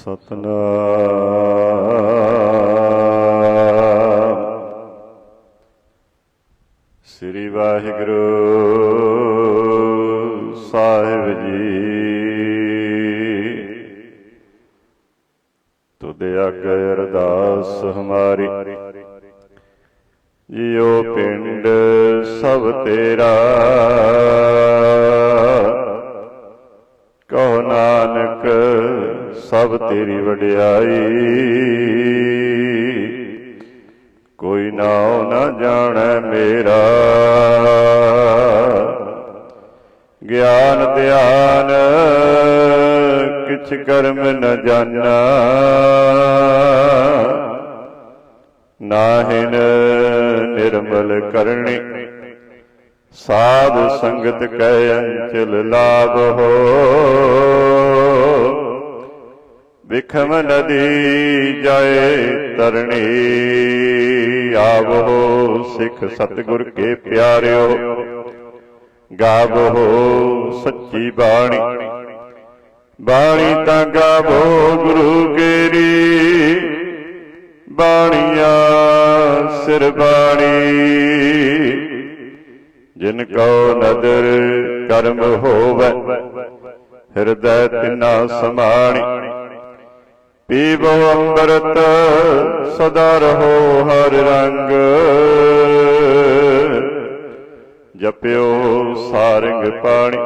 ਸਤਨਾਮ। ਸ੍ਰੀ ਵਾਹਿਗੁਰੂ। ਨਾਹਿਨ ਨਿਰਮਲ ਕਰਨੀ। ਸਾਧ ਸੰਗਤ ਕੈ ਅੰਚਲ ਲਾਭ ਹੋ। ਵਿਖਮ ਨਦੀ ਜਾਏ ਤਰਣੀ ਆਵੋ ਸਿੱਖ ਸਤਿਗੁਰ ਕੇ ਪਿਆਰਿਓ। ਗਾਵੋ ਸੱਚੀ ਬਾਣੀ। ਬਾਣੀ ਤਾਂ ਗਾਵੋ ਗੁਰੂ ਕੇਰੀ। ਬਾਣੀਆਂ, ਸਿਰ ਬਾਣੀ। ਜਿਨ ਕੋ ਨਦਰ ਕਰਮ ਹੋਵੇ, ਹਿਰਦੈ ਤਿਨਾ ਸਮਾਣੀ। ਪੀਵੋ ਅੰਮ੍ਰਿਤ, ਸਦਾ ਰਹੋ ਹਰ ਰੰਗ। ਜਪਿਓ ਸਾਰੰਗ ਪਾਣੀ।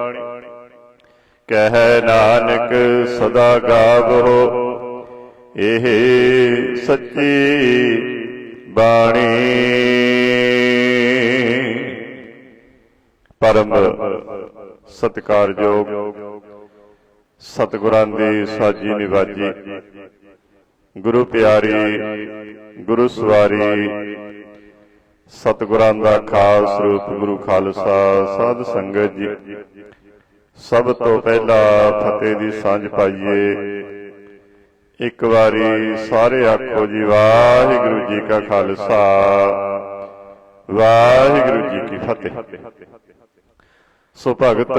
ਕਹਿ ਨਾਨਕ ਸਦਾ ਗਾਵੋ। ਇਹ ਸੱਚੀ ਬਾਣੀ। ਪਰਮ ਸਤਿਕਾਰਯੋਗ ਸਤਿਗੁਰਾਂ ਦੀ ਸਾਜੀ ਨਿਵਾਜੀ। ਗੁਰੂ ਪਿਆਰੀ, ਗੁਰੂ ਸਵਾਰੀ, ਸਤਿਗੁਰਾਂ ਦਾ ਖਾਸ ਰੂਪ ਗੁਰੂ ਖਾਲਸਾ ਸਾਧ ਸੰਗਤ ਜੀ। ਸਭ ਤੋਂ ਪਹਿਲਾਂ ਫਤਿਹ ਦੀ ਸਾਂਝ ਪਾਈਏ। ਇੱਕ ਵਾਰੀ ਸਾਰੇ ਆਖੋ ਜੀ, ਵਾਹਿਗੁਰੂ ਜੀ ਕਾ ਖਾਲਸਾ। ਵਾਹਿਗੁਰੂ ਜੀ ਕੀ ਫਤਿਹ। ਸੋ ਭਗਤ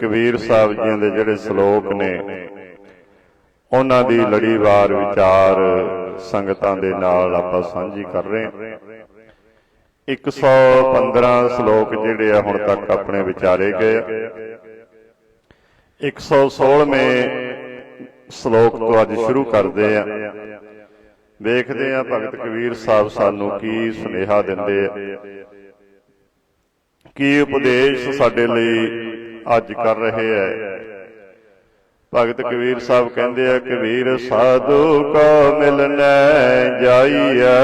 ਕਬੀਰ ਸਾਹਿਬ ਜੀਆਂ ਦੇ ਜਿਹੜੇ ਸ਼ਲੋਕ ਨੇ, ਉਹਨਾਂ ਦੀ ਲੜੀਵਾਰ ਵਿਚਾਰ ਸੰਗਤਾਂ ਦੇ ਨਾਲ ਆਪਾਂ ਸਾਂਝੀ ਕਰ ਰਹੇ ਹਾਂ। 115 ਸ਼ਲੋਕ ਜਿਹੜੇ ਆ ਹੁਣ ਤੱਕ ਆਪਣੇ ਵਿਚਾਰੇ ਗਏ ਆ। 116ਵੇਂ ਸ਼ਲੋਕ ਤੋਂ ਅੱਜ ਸ਼ੁਰੂ ਕਰਦੇ ਆ ਵੇਖਦੇ ਆ ਭਗਤ ਕਬੀਰ ਸਾਹਿਬ ਸਾਨੂੰ ਕੀ ਸੁਨੇਹਾ ਦਿੰਦੇ ਆ। ਕੀ ਉਪਦੇਸ਼ ਸਾਡੇ ਲਈ ਅੱਜ ਕਰ ਰਹੇ ਐ ਭਗਤ ਕਬੀਰ ਸਾਹਿਬ ਕਹਿੰਦੇ ਆ ਕਬੀਰ ਸਾਧੂ ਕੋ ਮਿਲਨੈ ਜਾਈਐ।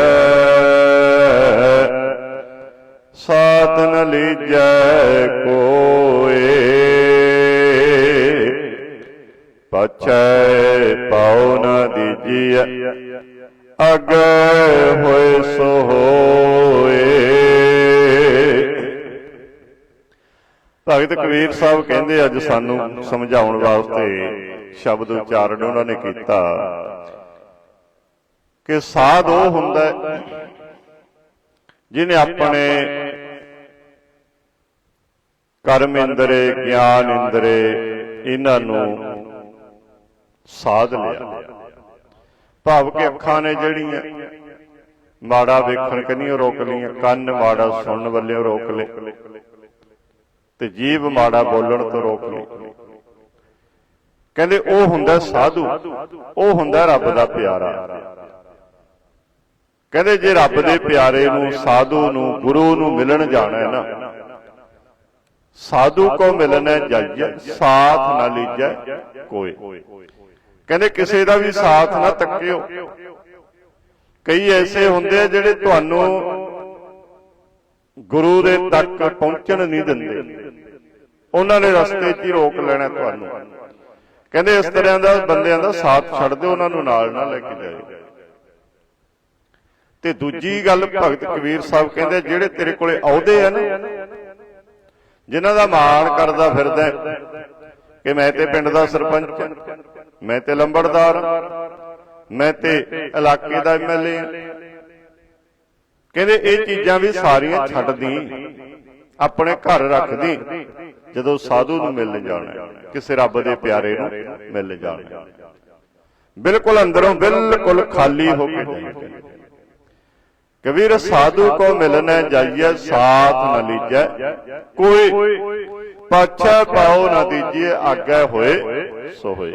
ਸਾਧ ਨ ਲੀਜੈ ਕੋਏ ਪਛੈ ਪਾਉ ਨ ਦੀਜੀਐ। ਅਗੇ ਹੋਏ ਸੋ ਹੋਏ ਭਗਤ ਕਬੀਰ ਸਾਹਿਬ ਕਹਿੰਦੇ ਅੱਜ ਸਾਨੂੰ ਸਮਝਾਉਣ ਵਾਸਤੇ ਸ਼ਬਦ ਉਚਾਰਨ ਉਹਨਾਂ ਨੇ ਕੀਤਾ। ਕਿ ਸਾਧ ਉਹ ਹੁੰਦਾ ਜਿਹਨੇ ਆਪਣੇ ਕਰਮ ਇੰਦਰੇ, ਗਿਆਨ ਇੰਦਰੇ, ਇਹਨਾਂ ਨੂੰ ਸਾਧ ਲਿਆ। ਭਾਵ ਕਿ ਅੱਖਾਂ ਨੇ ਜਿਹੜੀਆਂ ਮਾੜਾ ਵੇਖਣ ਕਨੀਓ ਰੋਕ ਲਈਆਂ। ਕੰਨ ਮਾੜਾ ਸੁਣਨ ਵੱਲੋਂ ਰੋਕ ਲਏ। ਤੇ ਜੀਭ ਮਾੜਾ ਬੋਲਣ ਤੋਂ ਰੋਕ ਲਈ ਕਹਿੰਦੇ, ਉਹ ਹੁੰਦਾ ਸਾਧੂ। ਉਹ ਹੁੰਦਾ ਰੱਬ ਦਾ ਪਿਆਰਾ। ਕਹਿੰਦੇ, ਜੇ ਰੱਬ ਦੇ ਪਿਆਰੇ ਨੂੰ, ਸਾਧੂ ਨੂੰ, ਗੁਰੂ ਨੂੰ ਮਿਲਣ ਜਾਣਾ ਹੈ ਨਾ, ਸਾਧੂ ਕੋ ਮਿਲਣਾ ਜਾਈਏ ਸਾਥ ਨਾ ਲੀਜੈ ਕੋਈ। ਕਹਿੰਦੇ ਕਿਸੇ ਦਾ ਵੀ ਸਾਥ ਨਾ ਤੱਕਿਓ। ਕਈ ਐਸੇ ਹੁੰਦੇ ਆ ਜਿਹੜੇ ਤੁਹਾਨੂੰ ਗੁਰੂ ਦੇ ਤੱਕ ਪਹੁੰਚਣ ਨਹੀਂ ਦਿੰਦੇ। ਉਹਨਾਂ ਨੇ ਰਸਤੇ 'ਚ ਹੀ ਰੋਕ ਲੈਣਾ ਤੁਹਾਨੂੰ। ਕਹਿੰਦੇ ਇਸ ਤਰ੍ਹਾਂ ਦਾ ਬੰਦਿਆਂ ਦਾ ਸਾਥ ਛੱਡ ਦਿਓ ਉਹਨਾਂ ਨੂੰ ਨਾਲ ਨਾ ਲੈ ਕੇ ਜਾਇਓ। ਤੇ ਦੂਜੀ ਗੱਲ ਭਗਤ ਕਬੀਰ ਸਾਹਿਬ ਕਹਿੰਦੇ ਜਿਹੜੇ ਤੇਰੇ ਕੋਲੇ ਆਉਦੇ ਆ ਨਾ ਜਿਨ੍ਹਾਂ ਦਾ ਮਾਣ ਕਰਦਾ ਫਿਰਦਾ ਕਿ ਮੈਂ ਤੇ ਪਿੰਡ ਦਾ ਸਰਪੰਚ ਹਾਂ, ਮੈਂ ਤੇ ਲੰਬੜਦਾਰ, ਮੈਂ ਤੇ ਇਲਾਕੇ ਦਾ ਐਮਐਲਏ ਕਹਿੰਦੇ ਇਹ ਚੀਜ਼ਾਂ ਵੀ ਸਾਰੀਆਂ ਛੱਡਦੀ, ਆਪਣੇ ਘਰ ਰੱਖਦੀ, ਜਦੋਂ ਸਾਧੂ ਨੂੰ ਮਿਲਣ ਜਾਣਾ, ਕਿਸੇ ਰੱਬ ਦੇ ਪਿਆਰੇ ਨੂੰ ਮਿਲਣ ਜਾਣਾ। ਬਿਲਕੁਲ ਅੰਦਰੋਂ ਬਿਲਕੁਲ ਖਾਲੀ ਹੋ ਕੇ ਜਾਈਏ। ਕਬੀਰ, ਸਾਧੂ ਕੋ ਮਿਲਣਾ ਜਾਈਏ, ਸਾਥ ਨ ਲੀਜੈ। ਕੋਈ ਪਾਛਾ ਪਾਉ ਨਾ ਦੀਜੀਏ, ਆਗੇ ਹੋਏ ਸੋ ਹੋਏ।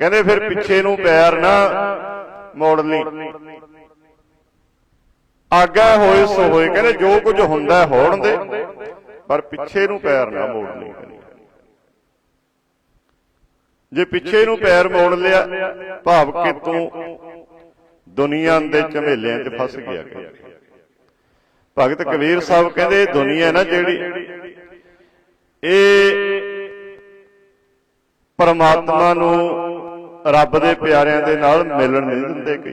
ਕਹਿੰਦੇ ਫਿਰ ਪਿੱਛੇ ਨੂੰ ਪੈਰ ਨਾ ਮੋੜ ਲਈ। ਆਗੇ ਹੋਏ ਸੋ ਹੋਏ ਕਹਿੰਦੇ ਜੋ ਕੁਝ ਹੁੰਦਾ ਹੋਣ ਦੇ ਪਰ ਪਿੱਛੇ ਨੂੰ ਪੈਰ ਨਾ ਮੋੜ ਲਈ। ਜੇ ਪਿੱਛੇ ਨੂੰ ਪੈਰ ਮੋੜ ਲਿਆ ਭਾਵ ਕਿ ਤੂੰ ਦੁਨੀਆ ਦੇ ਝਮੇਲਿਆਂ 'ਚ ਫਸ ਗਿਆ ਭਗਤ ਕਬੀਰ ਸਾਹਿਬ ਕਹਿੰਦੇ ਦੁਨੀਆ ਨਾ ਜਿਹੜੀ ਇਹ ਪਰਮਾਤਮਾ ਨੂੰ ਰੱਬ ਦੇ ਪਿਆਰਿਆਂ ਦੇ ਨਾਲ ਮਿਲਣ ਨਹੀਂ ਦਿੰਦੇ ਕਿ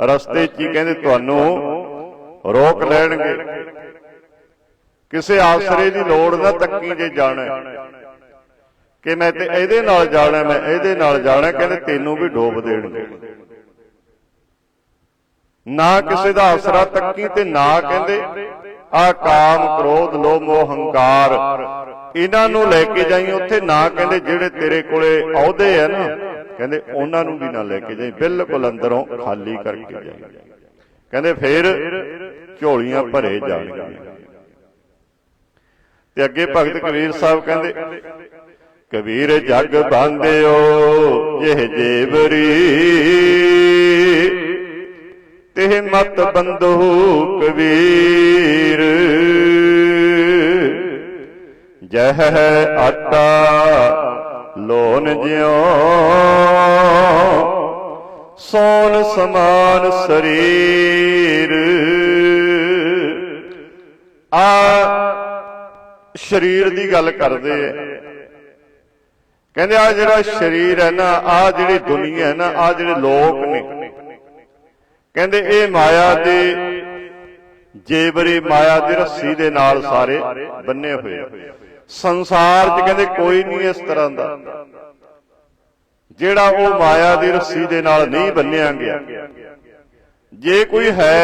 ਰਸਤੇ 'ਚ ਹੀ ਕਹਿੰਦੇ ਤੁਹਾਨੂੰ ਰੋਕ ਲੈਣਗੇ। ਕਿਸੇ ਆਸਰੇ ਦੀ ਲੋੜ ਨਾ ਤੱਕੀ ਜੇ ਜਾਣਾ ਕਿ ਮੈਂ ਤੇ ਇਹਦੇ ਨਾਲ ਜਾਣਾ, ਮੈਂ ਇਹਦੇ ਨਾਲ ਜਾਣਾ, ਕਹਿੰਦੇ ਤੈਨੂੰ ਵੀ ਡੋਬ ਦੇਣਗੇ। ਨਾ ਕਿਸੇ ਦਾ ਆਸਰਾ ਤੱਕੀ ਤੇ ਨਾ ਕਹਿੰਦੇ ਆ ਕਾਮ ਕ੍ਰੋਧ ਲੋਭ ਮੋਹ ਹੰਕਾਰ ਇਹਨਾਂ ਨੂੰ ਲੈ ਕੇ ਜਾਈ ਉੱਥੇ, ਨਾ ਕਹਿੰਦੇ ਜਿਹੜੇ ਤੇਰੇ ਕੋਲੇ ਅਹੁਦੇ ਆ ਨਾ, ਕਹਿੰਦੇ ਉਹਨਾਂ ਨੂੰ ਵੀ ਨਾ ਲੈ ਕੇ ਜਾਈ, ਬਿਲਕੁਲ ਅੰਦਰੋਂ ਖਾਲੀ ਕਰਕੇ ਜਾਈ। ਕਹਿੰਦੇ ਫੇਰ ਝੋਲੀਆਂ ਭਰੇ ਜਾਣਗੀਆਂ। ਤੇ ਅੱਗੇ ਭਗਤ ਕਬੀਰ ਸਾਹਿਬ ਕਹਿੰਦੇ, ਕਬੀਰ ਜਗ ਬਾਂਧਿਓ ਜਿਹ ਜੇਵਰੀ। ਤਿਹ ਮਤ ਬੰਦੋ ਕਬੀਰ ਜਹ ਆਟਾ ਲੋਨ ਜਿਉ, ਸੋਨ ਸਮਾਨ ਸਰੀਰ। ਆ ਸਰੀਰ ਦੀ ਗੱਲ ਕਰਦੇ ਐ ਕਹਿੰਦੇ ਆ ਜਿਹੜਾ ਸਰੀਰ ਹੈ ਨਾ, ਆ ਜਿਹੜੀ ਦੁਨੀਆ ਹੈ ਨਾ, ਆ ਜਿਹੜੇ ਲੋਕ ਨੇ ਕਹਿੰਦੇ ਇਹ ਮਾਇਆ ਦੇ ਜੇਬਰੀ ਮਾਇਆ ਦੀ ਰੱਸੀ ਦੇ ਨਾਲ ਸਾਰੇ ਬੰਨੇ ਹੋਏ ਸੰਸਾਰ 'ਚ ਕਹਿੰਦੇ ਕੋਈ ਨਹੀਂ ਇਸ ਤਰ੍ਹਾਂ ਦਾ। ਜਿਹੜਾ ਉਹ ਮਾਇਆ ਦੀ ਰੱਸੀ ਦੇ ਨਾਲ ਨਹੀਂ ਬੰਨਿਆ ਗਿਆ ਜੇ ਕੋਈ ਹੈ,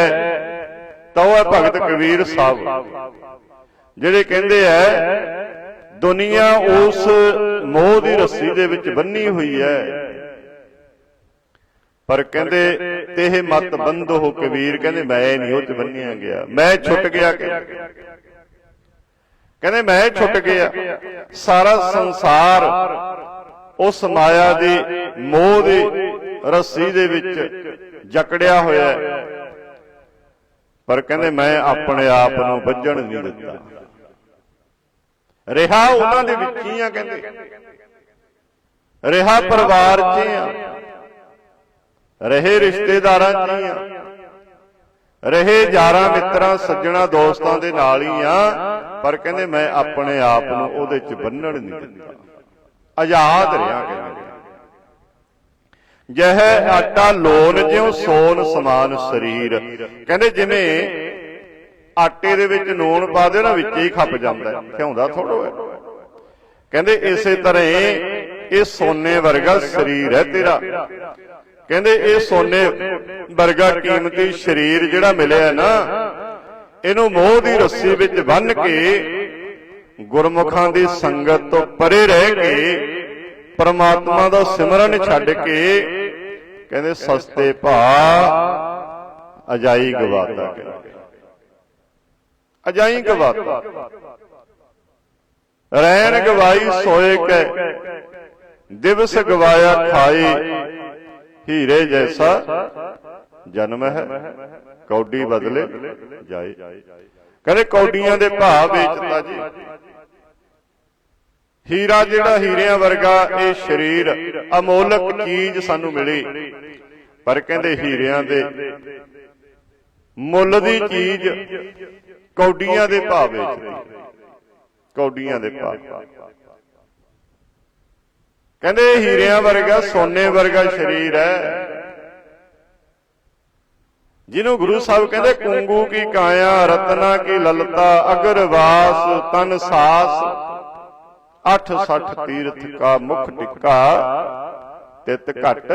ਤਾਂ ਉਹ ਹੈ ਭਗਤ ਕਬੀਰ ਸਾਹਿਬ। ਜਿਹੜੇ ਕਹਿੰਦੇ ਐ, ਦੁਨੀਆ ਉਸ ਮੋਹ ਦੀ ਰੱਸੀ ਦੇ ਵਿੱਚ ਬੰਨੀ ਹੋਈ ਹੈ ਪਰ ਕਹਿੰਦੇ ਤੇਹ ਮਤ ਬੰਧੋ ਕਬੀਰ ਕਹਿੰਦੇ ਮੈਂ ਨਹੀਂ ਉਹ ਚ ਬੰਨਿਆ ਗਿਆ। ਮੈਂ ਛੁੱਟ ਗਿਆ ਕਹਿੰਦੇ ਮੈਂ ਛੁੱਟ ਗਿਆ। ਸਾਰਾ ਸੰਸਾਰ ਉਸ ਮਾਇਆ ਦੇ ਮੋਹ ਦੀ ਰੱਸੀ ਦੇ ਵਿੱਚ ਜਕੜਿਆ ਹੋਇਆ ਹੈ। ਪਰ ਕਹਿੰਦੇ ਮੈਂ ਆਪਣੇ ਆਪ ਨੂੰ ਵੱਜਣ ਨਹੀਂ ਦਿੱਤਾ। ਰਿਹਾ ਉਹਨਾਂ ਦੇ ਵਿੱਚ ਹੀ ਆ ਕਹਿੰਦੇ। ਰਿਹਾ ਪਰਿਵਾਰ 'ਚ ਆ। ਰਹੇ ਰਿਸ਼ਤੇਦਾਰਾਂ 'ਚ ਆ ਰਹੇ ਯਾਰਾਂ ਮਿੱਤਰਾਂ, ਸੱਜਣਾ ਦੋਸਤਾਂ ਦੇ ਨਾਲ ਹੀ ਆ। ਪਰ ਕਹਿੰਦੇ ਮੈਂ ਆਪਣੇ ਆਪ ਨੂੰ ਉਹਦੇ 'ਚ ਬੰਨਣ ਨਹੀਂ ਦਿੱਤਾ ਆਜ਼ਾਦ ਰਿਹਾ ਕਹਿੰਦੇ ਜਹ ਆਟਾ ਲੋਨ ਜਿਉ ਸੋਨ ਸਮਾਨ ਸਰੀਰ। ਕਹਿੰਦੇ ਜਿਵੇਂ ਆਟੇ ਦੇ ਵਿੱਚ ਨੂਣ ਪਾ ਦਿਓ ਨਾ, ਵਿੱਚ ਹੀ ਖੱਪ ਜਾਂਦਾ ਹੈ। ਥੋੜੋ ਹੈ ਕਹਿੰਦੇ ਇਸੇ ਤਰ੍ਹਾਂ ਇਹ ਸੋਨੇ ਵਰਗਾ ਸਰੀਰ ਹੈ ਤੇਰਾ। ਕਹਿੰਦੇ ਇਹ ਸੋਨੇ ਵਰਗਾ ਕੀਮਤੀ ਸਰੀਰ ਜਿਹੜਾ ਮਿਲਿਆ ਨਾ, ਇਹਨੂੰ ਮੋਹ ਦੀ ਰੱਸੀ ਵਿੱਚ ਬੰਨ ਕੇ ਗੁਰਮੁਖਾਂ ਦੀ ਸੰਗਤ ਤੋਂ ਪਰੇ ਰਹਿ ਕੇ ਪਰਮਾਤਮਾ ਦਾ ਸਿਮਰਨ ਛੱਡ ਕੇ ਕਹਿੰਦੇ ਸਸਤੇ ਭਾ ਅਜਾਈ ਗਵਾਤਾ ਕਹਿੰਦੇ। ਅਜਾਈ ਗਵਾਤਾ। ਰੈਣ ਗਵਾਈ ਸੋਏ ਕੈ, ਦਿਵਸ ਗਵਾਇਆ ਖਾਈ ਹੀਰੇ ਜੈਸਾ ਜਨਮ ਹੈ ਕੌਡੀ ਬਦਲੇ ਜਾਏ। ਕਹਿੰਦੇ ਕੌਡੀਆਂ ਦੇ ਭਾਅ ਵੇਚਦਾ ਜੀ। ਹੀਰਾ ਜਿਹੜਾ ਹੀਰਿਆਂ ਵਰਗਾ ਇਹ ਸਰੀਰ, ਅਮੋਲਕ ਚੀਜ਼ ਸਾਨੂੰ ਮਿਲੀ। ਪਰ ਕਹਿੰਦੇ ਹੀਰਿਆਂ ਦੇ ਮੁੱਲ ਦੀ ਚੀਜ਼ ਕੌਡੀਆਂ ਦੇ ਭਾਅ ਵੇਚਦੀ ਕੌਡੀਆਂ ਦੇ ਭਾਅ। ਕਹਿੰਦੇ ਹੀਰਿਆਂ ਵਰਗਾ, ਸੋਨੇ ਵਰਗਾ ਸਰੀਰ ਹੈ। ਜਿਹਨੂੰ ਗੁਰੂ ਸਾਹਿਬ ਕਹਿੰਦੇ, ਕੁੰਗੂ ਕੀ ਕਾਇਆ, ਰਤਨਾ ਕੀ ਲਲਤਾ ਅਗਰਵਾਸ ਤਨ ਸਾਸ। 860 ਤੀਰਥ ਕਾ ਮੁਖ ਟਿੱਕਾ, ਤਿਤ ਘਟ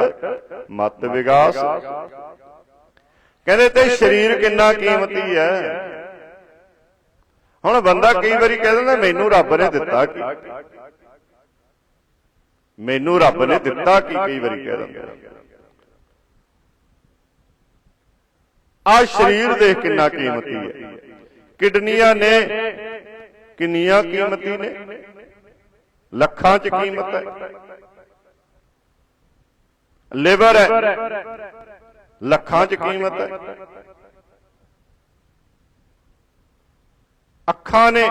ਮਤ ਵਿਗਾਸ। ਕਹਿੰਦੇ ਤੇ ਸਰੀਰ ਕਿੰਨਾ ਕੀਮਤੀ ਹੈ। ਹੁਣ ਬੰਦਾ ਕਈ ਵਾਰੀ ਕਹਿੰਦਾ ਮੈਨੂੰ ਰੱਬ ਨੇ ਦਿੱਤਾ ਕੀ? ਮੈਨੂੰ ਰੱਬ ਨੇ ਦਿੱਤਾ ਕੀ ਕਈ ਵਾਰੀ ਕਹਿ ਦਿੰਦਾ। ਆ ਸਰੀਰ ਦੇਖ ਕਿੰਨਾ ਕੀਮਤੀ ਹੈ। ਕਿਡਨੀਆਂ ਨੇ ਕਿੰਨੀਆਂ ਕੀਮਤੀ ਨੇ? ਲੱਖਾਂ ਚ ਕੀਮਤ ਹੈ। ਲਿਵਰ ਹੈ। ਲੱਖਾਂ ਚ ਕੀਮਤ ਹੈ। ਅੱਖਾਂ ਨੇ।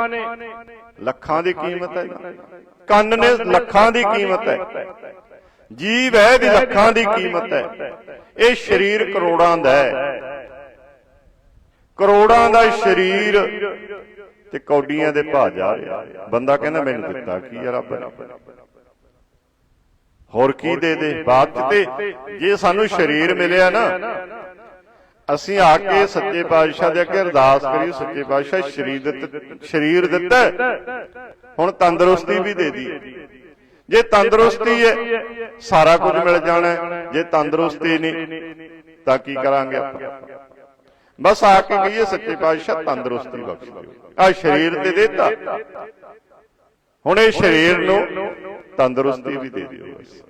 ਲੱਖਾਂ ਦੀ ਕੀਮਤ ਹੈ। ਕੰਨ ਨੇ ਲੱਖਾਂ ਦੀ ਕੀਮਤ ਹੈ। ਜੀਵ ਹੈ ਦੀ ਲੱਖਾਂ ਦੀ ਕੀਮਤ ਹੈ। ਇਹ ਸਰੀਰ ਕਰੋੜਾਂ ਦਾ ਹੈ। ਕਰੋੜਾਂ ਦਾ ਸਰੀਰ ਤੇ ਕੌਡੀਆਂ ਦੇ ਭਾ ਜਾ ਰਿਹਾ। ਬੰਦਾ ਕਹਿੰਦਾ ਮੈਨੂੰ ਦਿੱਤਾ ਕੀ ਆ ਰੱਬ ਨੇ? ਹੋਰ ਕੀ ਦੇ ਦੇ? ਬਾਤ ਤੇ ਜੇ ਸਾਨੂੰ ਸਰੀਰ ਮਿਲਿਆ ਨਾ ਅਸੀਂ ਆ ਕੇ ਸੱਚੇ ਪਾਤਸ਼ਾਹ ਦੇ ਅੱਗੇ ਅਰਦਾਸ ਕਰੀ ਸੱਚੇ ਪਾਤਸ਼ਾਹ ਸਰੀਰ ਦਿੱਤ ਸਰੀਰ ਦਿੱਤਾ ਹੁਣ ਤੰਦਰੁਸਤੀ ਵੀ ਦੇ ਦੀ ਜੇ ਤੰਦਰੁਸਤੀ ਹੈ, ਸਾਰਾ ਕੁਝ ਮਿਲ ਜਾਣਾ ਜੇ ਤੰਦਰੁਸਤੀ ਨਹੀਂ, ਤਾਂ ਕੀ ਕਰਾਂਗੇ ਆਪਾਂ? ਬਸ ਆ ਕੇ ਕਹੀਏ, ਸੱਚੇ ਪਾਤਸ਼ਾਹ ਤੰਦਰੁਸਤੀ ਬਖਸ਼। ਦਿਓ ਆ ਸਰੀਰ ਤੇ ਦੇਤਾ। ਹੁਣ ਇਹ ਸਰੀਰ ਨੂੰ ਤੰਦਰੁਸਤੀ ਵੀ ਦੇ ਦਿਓ ਬਸ।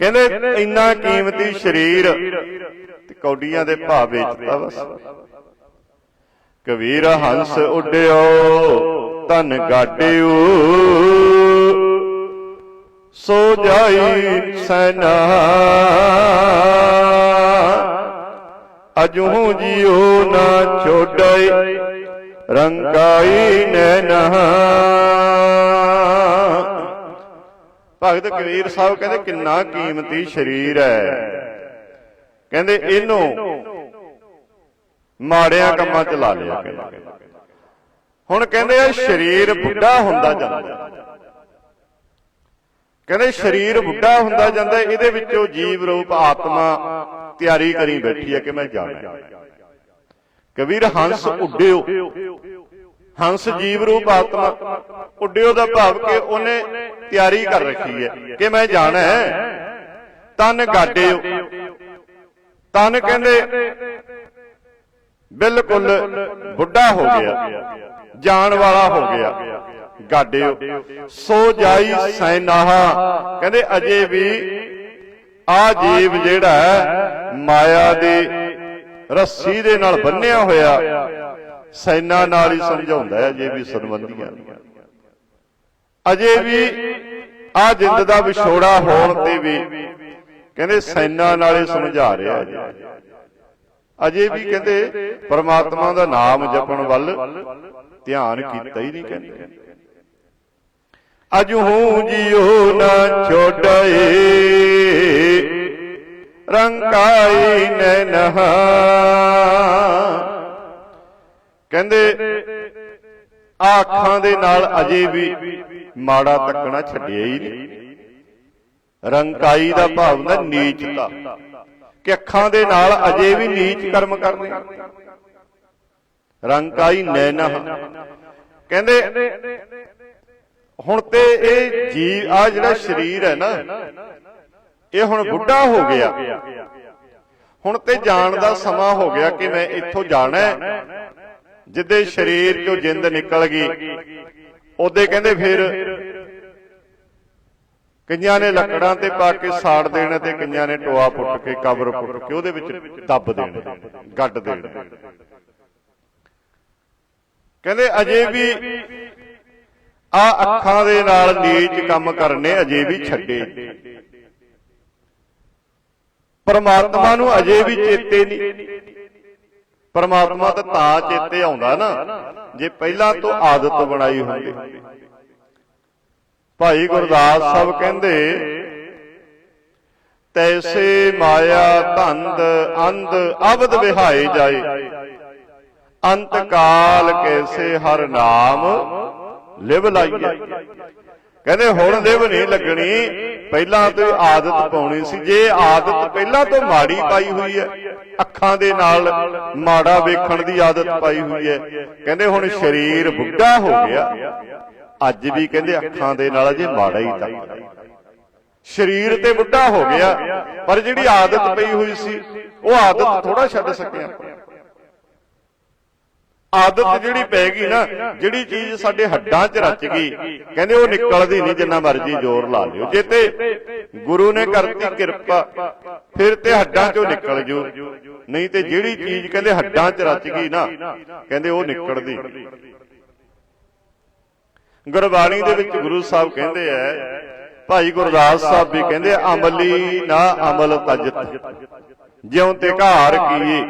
ਕਹਿੰਦੇ ਇੰਨਾ ਕੀਮਤੀ ਸਰੀਰ ਤੇ ਕੌਡੀਆਂ ਦੇ ਭਾਅ ਵੇਚਦਾ ਬਸ। ਕਬੀਰ ਹੰਸ ਉੱਡਿਓ ਤਨ ਗਾਡਿਓ ਸੋ ਜਾਈ ਸੈਨਾ। ਅਜੂ ਜਿਉ ਨਾ ਛੋੜੈ ਰੰਗਾਈ ਨੈਨਾ। ਭਗਤ ਕਬੀਰ ਸਾਹਿਬ ਕਹਿੰਦੇ ਕਿੰਨਾ ਕੀਮਤੀ ਸਰੀਰ ਹੈ। ਕਹਿੰਦੇ ਇਹਨੂੰ ਮਾੜਿਆਂ ਕੰਮਾਂ ਚ ਲਾ ਲਿਆ ਕਹਿੰਦੇ ਹੁਣ ਕਹਿੰਦੇ ਇਹ ਸਰੀਰ ਬੁੱਢਾ ਹੁੰਦਾ ਜਾਂਦਾ। ਕਹਿੰਦੇ ਸਰੀਰ ਬੁੱਢਾ ਹੁੰਦਾ ਜਾਂਦਾ, ਇਹਦੇ ਵਿੱਚੋਂ ਜੀਵ ਰੂਪ ਆਤਮਾ ਤਿਆਰੀ ਕਰੀ ਬੈਠੀ ਹੈ ਕਿ ਮੈਂ ਜਾਣਾ ਕਬੀਰ ਹੰਸ ਉੱਡਿਓ। ਹੰਸ ਜੀਵ ਰੂਪ ਆਤਮਾ। ਉੱਡਿਓ ਦਾ ਭਾਵ ਕਿ ਉਹਨੇ ਤਿਆਰੀ ਕਰ ਰੱਖੀ ਹੈ। ਕਿ ਮੈਂ ਜਾਣਾ ਹੈ? ਤਨ ਗਾਡਿਓ ਤਨ ਕਹਿੰਦੇ ਬਿਲਕੁਲ ਬੁੱਢਾ ਹੋ ਗਿਆ। ਜਾਣ ਵਾਲਾ ਹੋ ਗਿਆ। ਗਾਡਿਓ। ਸੋ ਜਾਈ ਸੈਨਾਹ। ਕਹਿੰਦੇ ਅਜੇ ਵੀ ਆ ਜੀਵ ਜਿਹੜਾ ਮਾਇਆ ਦੀ ਰੱਸੀ ਦੇ ਨਾਲ ਬੰਨਿਆ ਹੋਇਆ। ਸੈਨਾ ਨਾਲ ਹੀ ਸਮਝਾਉਂਦਾ ਹੈ ਅਜੇ ਵੀ ਸੰਬੰਧੀਆਂ ਅਜੇ ਵੀ ਆ ਜਿੰਦ ਦਾ ਵਿਛੋੜਾ ਹੋਣ ਤੇ ਵੀ ਕਹਿੰਦੇ ਸੈਨਾ ਨਾਲ ਸਮਝਾ ਰਿਹਾ ਜੀ ਅਜੇ ਵੀ ਕਹਿੰਦੇ ਪਰਮਾਤਮਾ ਦਾ ਨਾਮ ਜਪਣ ਵੱਲ ਧਿਆਨ ਕੀਤਾ ਹੀ ਨਹੀਂ ਕਹਿੰਦੇ। ਅਜੂ ਜਿਉ ਨਾ ਛੋੜਏ ਰੰਕਾਈ ਨੈਨਹਾ। ਕਹਿੰਦੇ ਆਹ ਅੱਖਾਂ ਦੇ ਨਾਲ ਅਜੇ ਵੀ ਮਾੜਾ ਤੱਕਣਾ ਛੱਡਿਆ ਹੀ ਨਹੀਂ। ਰੰਕਾਈ ਦਾ ਭਾਵ ਹੁੰਦਾ ਨੀਚਤਾ, ਕਿ ਅੱਖਾਂ ਦੇ ਨਾਲ ਅਜੇ ਵੀ ਨੀਚ ਕਰਮ ਕਰਦੇ ਰੰਕਾਈ ਨੈਨਹ ਕਹਿੰਦੇ ਹੁਣ ਤੇ ਇਹ ਜੀ ਆ ਜਿਹੜਾ ਸਰੀਰ ਹੈ ਨਾ, ਇਹ ਹੁਣ ਬੁੱਢਾ ਹੋ ਗਿਆ। ਹੁਣ ਤੇ ਜਾਣ ਦਾ ਸਮਾਂ ਹੋ ਗਿਆ ਕਿ ਮੈਂ ਇੱਥੋਂ ਜਾਣਾ ਜਿੱਦੇ ਸਰੀਰ ਚੋਂ ਜਿੰਦ ਨਿਕਲ ਗਈ, ਉਹਦੇ ਕਹਿੰਦੇ ਫਿਰ ਕਈਆਂ ਨੇ ਲੱਕੜਾਂ ਤੇ ਪਾ ਕੇ ਸਾੜ ਦੇਣਾ ਤੇ ਕਈਆਂ ਨੇ ਟੋਆ ਪੁੱਟ ਕੇ, ਕਬਰ ਪੁੱਟ ਕੇ, ਉਹਦੇ ਵਿੱਚ ਦੱਬ ਦੇਣਾ, ਗੱਡ ਦੇਣਾ। ਕਹਿੰਦੇ ਅਜੇ ਵੀ ਆ ਅੱਖਾਂ ਦੇ ਨਾਲ ਨੀਚ ਕੰਮ ਕਰਨੇ ਅਜੇ ਵੀ ਛੱਡੇ। ਪਰਮਾਤਮਾ ਨੂੰ ਅਜੇ ਵੀ ਚੇਤੇ ਨਹੀਂ। ਪਰਮਾਤਮਾ ਤਾਂ ਤਾਂ ਚੇਤੇ ਆਉਂਦਾ ਨਾ, ਜੇ ਪਹਿਲਾਂ ਤੋਂ ਆਦਤ ਬਣਾਈ ਹੁੰਦੀ। ਭਾਈ ਗੁਰਦਾਸ ਸਾਹਿਬ ਕਹਿੰਦੇ, ਤੈਸੇ ਮਾਇਆ ਧੰਦ ਅੰਧ ਅਬਦ ਵਿਹਾਈ ਜਾਏ। ਅੰਤ ਕਾਲ ਕੈਸੇ ਹਰ ਨਾਮ ਲਿਵ ਲਾਈਏ। ਕਹਿੰਦੇ ਹੁਣ ਲਿਵ ਨਹੀਂ ਲੱਗਣੀ। ਪਹਿਲਾਂ ਤੋਂ ਆਦਤ ਪਾਉਣੀ ਸੀ। ਜੇ ਆਦਤ ਪਹਿਲਾਂ ਤੋਂ ਮਾੜੀ ਪਾਈ ਹੋਈ ਹੈ ਅੱਖਾਂ ਦੇ ਨਾਲ ਮਾੜਾ ਵੇਖਣ ਦੀ ਆਦਤ ਪਾਈ ਹੋਈ ਹੈ। ਕਹਿੰਦੇ ਹੁਣ ਸਰੀਰ ਬੁੱਢਾ ਹੋ ਗਿਆ। ਅੱਜ ਵੀ ਕਹਿੰਦੇ ਅੱਖਾਂ ਦੇ ਨਾਲ ਅਜੇ ਮਾੜਾ ਹੀ ਤੱਕਦਾ ਸਰੀਰ ਤੇ ਬੁੱਢਾ ਹੋ ਗਿਆ। ਪਰ ਜਿਹੜੀ ਆਦਤ ਪਈ ਹੋਈ ਸੀ ਉਹ ਆਦਤ ਥੋੜਾ ਛੱਡ ਸਕਿਆ। ਆਦਤ ਜਿਹੜੀ ਪੈ ਗਈ ਨਾ ਜਿਹੜੀ ਚੀਜ਼ ਸਾਡੇ ਹੱਡਾਂ 'ਚ ਰਚ ਗਈ ਕਹਿੰਦੇ ਉਹ ਨਿਕਲਦੀ ਨਹੀਂ ਜਿੰਨਾ ਮਰਜ਼ੀ ਜ਼ੋਰ ਲਾ ਲਿਓ। ਜੇ ਤੇ ਗੁਰੂ ਨੇ ਕਰਤੀ ਕਿਰਪਾ ਫਿਰ ਤੇ ਹੱਡਾਂ 'ਚੋਂ ਨਿਕਲ ਜੂ। ਨਹੀਂ ਤੇ ਜਿਹੜੀ ਚੀਜ਼ ਕਹਿੰਦੇ ਹੱਡਾਂ 'ਚ ਰਚ ਗਈ ਨਾ ਕਹਿੰਦੇ ਉਹ ਨਿਕਲਦੀ। ਗੁਰਬਾਣੀ ਦੇ ਵਿੱਚ ਗੁਰੂ ਸਾਹਿਬ ਕਹਿੰਦੇ ਐ ਭਾਈ ਗੁਰਦਾਸ ਸਾਹਿਬ ਵੀ ਕਹਿੰਦੇ ਅਮਲੀ ਨਾ ਅਮਲ ਤਜਤ। ਜਿਉ ਤੇ ਘਾਰ ਕੀਏ